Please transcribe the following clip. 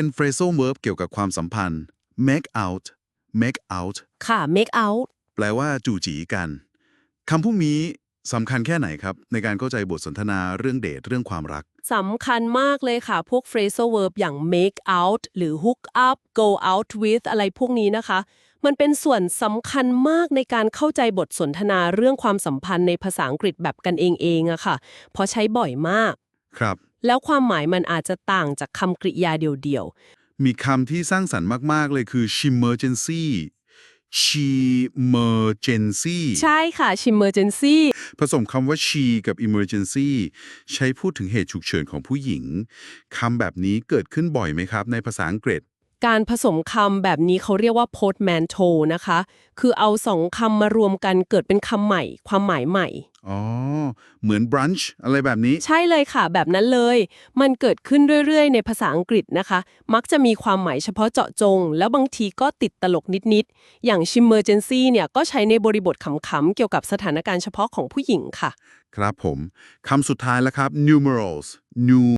เป็น phrasal verb เกี่ยวกับความสัมพันธ์ make out make out ค่ะ make out แปลว่าจู่จีกันคำพวกนี้สำคัญแค่ไหนครับ ในการเข้าใจบทสนทนาเรื่องเดทเรื่องความรักสำคัญมากเลยค่ะ พวก phrasal verb อย่าง make out หรือ hook up go out with อะไรพวกนี้นะคะ มันเป็นส่วนสำคัญมากในการเข้าใจบทสนทนาเรื่องความสัมพันธ์ในภาษาอังกฤษแบบกันเองเองอะค่ะ เพราะใช้บ่อยมาก ครับ แล้วความหมายมันอาจจะต่างจากคำกริยาเดียวมีคำที่สร้างสรรค์มาก ๆ เลยคือ shimergency shimergency ๆใช่ค่ะ shimergency ผสมคำว่า she กับ emergency ใช้พูดถึงเหตุฉุกเฉินของผู้หญิงคำแบบนี้เกิดขึ้นบ่อยไหมครับ ในภาษาอังกฤษ การผสมคำแบบนี้เขาเรียกว่า portmanteau นะคะ คือเอาสองคำมารวมกันเกิดเป็นคำใหม่ ความหมายใหม่ อ๋อ เหมือน brunch อะไรแบบนี้ ใช่เลยค่ะ แบบนั้นเลย มันเกิดขึ้นเรื่อยๆ ในภาษาอังกฤษนะคะ มักจะมีความหมายเฉพาะเจาะจง แล้วบางทีก็ติดตลกนิดๆ อย่าง shimergency เนี่ย ก็ใช้ในบริบทขำๆ เกี่ยวกับสถานการณ์เฉพาะของผู้หญิงค่ะ ครับผมคำสุดท้ายแล้วครับ numerals new